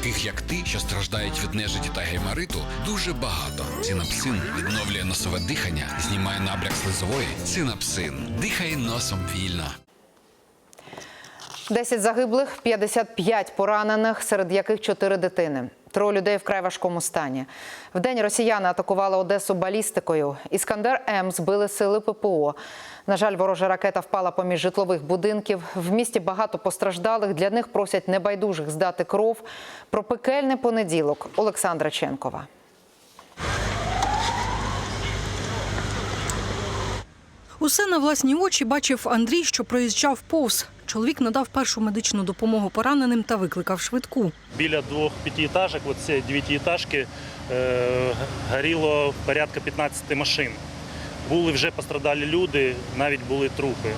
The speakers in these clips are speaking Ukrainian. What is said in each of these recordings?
таких як ти, що страждають від нежиті та геймариту, дуже багато. Цинапсин відновлює носове дихання, знімає набряк слизової. Цинапсин. дихає носом вільно. 10 загиблих, 55 поранених, серед яких 4 дитини. Троє людей вкрай важкому стані. Вдень росіяни атакували Одесу балістикою. Іскандер М збили сили ППО. На жаль, ворожа ракета впала поміж житлових будинків. В місті багато постраждалих. Для них просять небайдужих здати кров. Про пекельний понеділок Олександра Ченкова. Усе на власні очі бачив Андрій, що проїжджав повз. Чоловік надав першу медичну допомогу пораненим та викликав швидку. Біля двох п'ятиэтажок, Оце ці дев'ятиэтажки, е, горіло порядка 15 машин. Були вже пострадалі люди, навіть були трупи.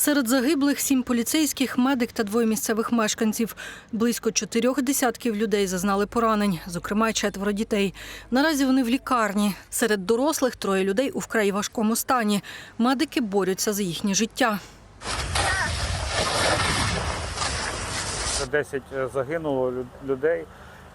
Серед загиблих сім поліцейських, медик та двоє місцевих мешканців. Близько чотирьох десятків людей зазнали поранень, зокрема четверо дітей. Наразі вони в лікарні. Серед дорослих троє людей у вкрай важкому стані. Медики борються за їхнє життя. 10 загинуло лю- людей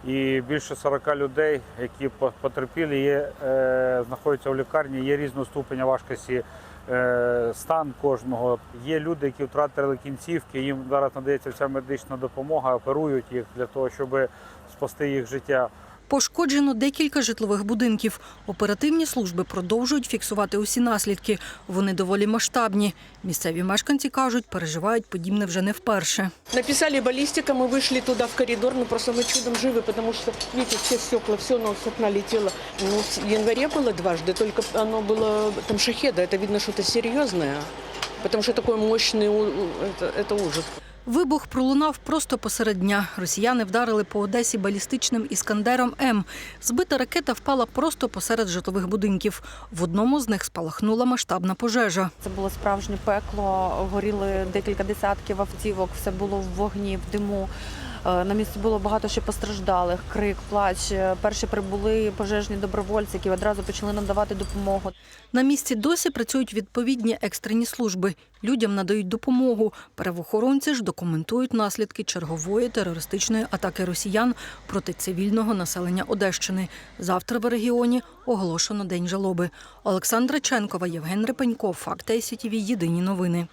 і більше 40 людей, які потерпіли, є, е, знаходяться в лікарні, є різного ступеня важкості е, стан кожного. Є люди, які втратили кінцівки, їм зараз надається вся медична допомога, оперують їх для того, щоб спасти їх життя. Пошкоджено декілька житлових будинків. Оперативні служби продовжують фіксувати усі наслідки. Вони доволі масштабні. Місцеві мешканці кажуть, переживають подібне вже не вперше. Написали баллистика, мы вышли туда в коридор, но просто мы чудом живы, потому что, видите, все стекла, все на с окна летело. Ну, в январе было дважды, только оно было там шахеда, это видно что-то серьезное, потому что такой мощный, у- у- это, это ужас. Вибух пролунав просто посеред дня. Росіяни вдарили по Одесі балістичним іскандером М. Збита ракета впала просто посеред житлових будинків. В одному з них спалахнула масштабна пожежа. Це було справжнє пекло. Горіли декілька десятків автівок, все було в вогні, в диму. Е, На місці було багато ще постраждалих, крик, плач. Е, Перші прибули пожежні добровольці, які одразу почали надавати допомогу. На місці досі працюють відповідні екстрені служби. Людям надають допомогу. Правоохоронці ж документують наслідки чергової терористичної атаки росіян проти цивільного населення Одещини. Завтра в регіоні оголошено день жалоби. Олександра Ченкова, Євген Репенько, Факти СІТВ. Єдині новини.